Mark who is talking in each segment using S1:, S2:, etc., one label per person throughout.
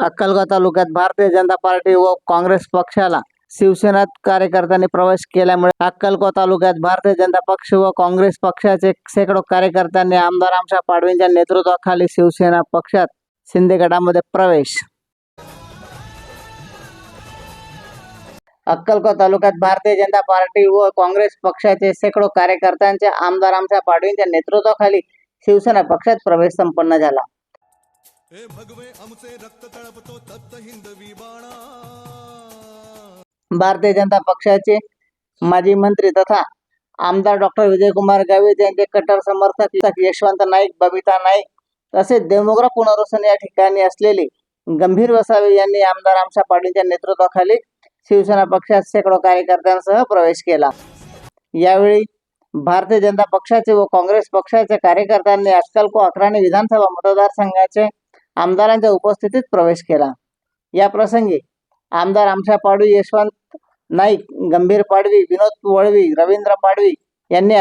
S1: अक्कलगाव तालुक्यात भारतीय जनता पार्टी व काँग्रेस पक्षाला शिवसेना कार्यकर्त्यांनी प्रवेश केल्यामुळे अक्कलगाव तालुक्यात भारतीय जनता पक्ष व काँग्रेस पक्षाचे शेकडो कार्यकर्त्यांनी आमदार आमच्या पाडवींच्या नेतृत्वाखाली शिवसेना पक्षात शिंदे गटामध्ये प्रवेश. अक्कलकोट तालुक्यात भारतीय जनता पार्टी व काँग्रेस पक्षाचे शेकडो कार्यकर्त्यांच्या आमदार आमच्या पाडवींच्या नेतृत्वाखाली शिवसेना पक्षात प्रवेश संपन्न झाला.
S2: ए भगवे आमचे रक्त तळपतो तप्त हिंदवी बाणा.
S1: भारतीय जनता पक्षाचे माजी मंत्री तथा आमदार डॉक्टर विजयकुमार गावित यांचे कट्टर समर्थक यशवंत नाईक बबिता नाईक तसेच देवमोगरा पुनर्वसन या ठिकाणी असलेले गंभीर वसावे यांनी आमदार आमच्या पाटीलच्या नेतृत्वाखाली शिवसेना पक्षात शेकडो कार्यकर्त्यांसह प्रवेश केला. यावेळी भारतीय जनता पक्षाचे व काँग्रेस पक्षाच्या कार्यकर्त्यांनी आजकाल को अकराणी विधानसभा मतदारसंघाचे आमदारांच्या उपस्थितीत प्रवेश केला. या प्रसंगी आमदार आमशा पाडवी यशवंत नाईक गंभीर पाडवी विनोद वळवी रवींद्र पाडवी यांनी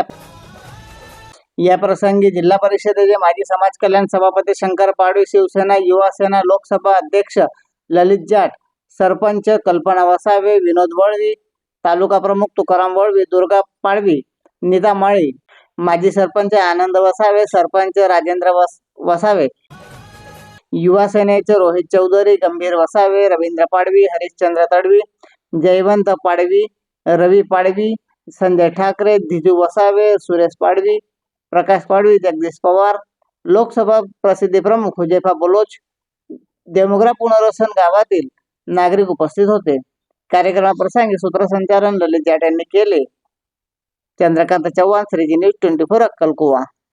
S1: या प्रसंगी जिल्हा परिषदेचे माजी समाज कल्याण सभापती शंकर पाडवी शिवसेना युवासेना लोकसभा अध्यक्ष ललित जाट सरपंच कल्पना वसावे विनोद वळवी तालुका प्रमुख तुकाराम वळवी दुर्गा पाडवी नीता माळी माजी सरपंच आनंद वसावे सरपंच राजेंद्र वस वसावे युवा सेनेचे रोहित चौधरी गंभीर वसावे रवींद्र पाडवी हरिश्चंद्र तडवी जयवंत पाडवी रवी पाडवी संजय ठाकरे धिजू वसावे सुरेश पाडवी प्रकाश पाडवी जगदीश पवार लोकसभा प्रसिद्धी प्रमुख हुजेफा बलोच देवमुगरा पुनर्वसन गावातील नागरिक उपस्थित होते. कार्यक्रमाप्रसंगी सूत्रसंचालन ललित जाट यांनी केले. Chandrakant Chavan Shreeji news twenty four अक्कलकुवा.